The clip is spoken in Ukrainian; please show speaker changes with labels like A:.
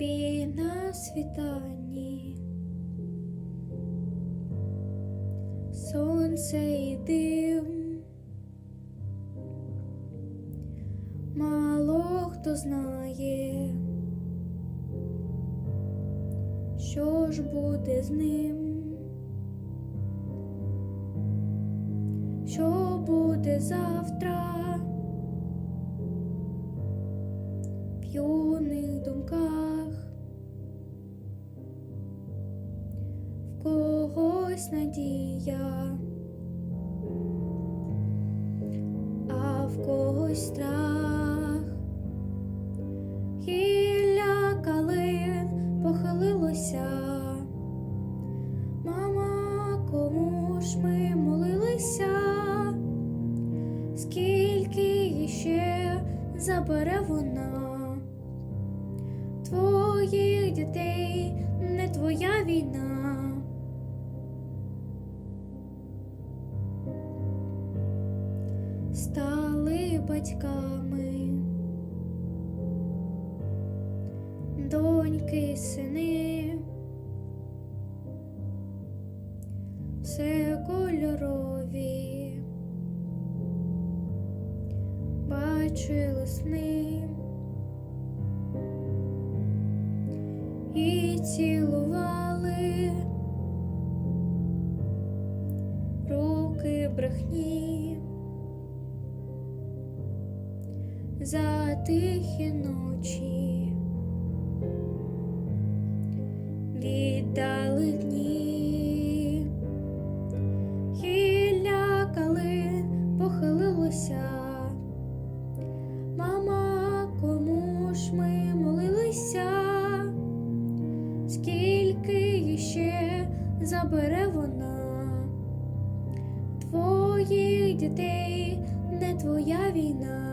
A: бій на світанні, сонце і дим, мало хто знає, що ж буде з ним, що буде завтра. в юних думках, когось надія, а в когось страх. Гілля калин похилилося. Мама, кому ж ми молилися? Скільки іще забере вона? Твоїх дітей не твоя війна. Стали батьками, доньки, сини, все кольорові, бачили сни. і цілували. Руки брехні за тихі ночі віддали дні, гілля калин похилилося. Мама, кому ж ми молилися? скільки іще забере вона твоїх дітей, не твоя війна.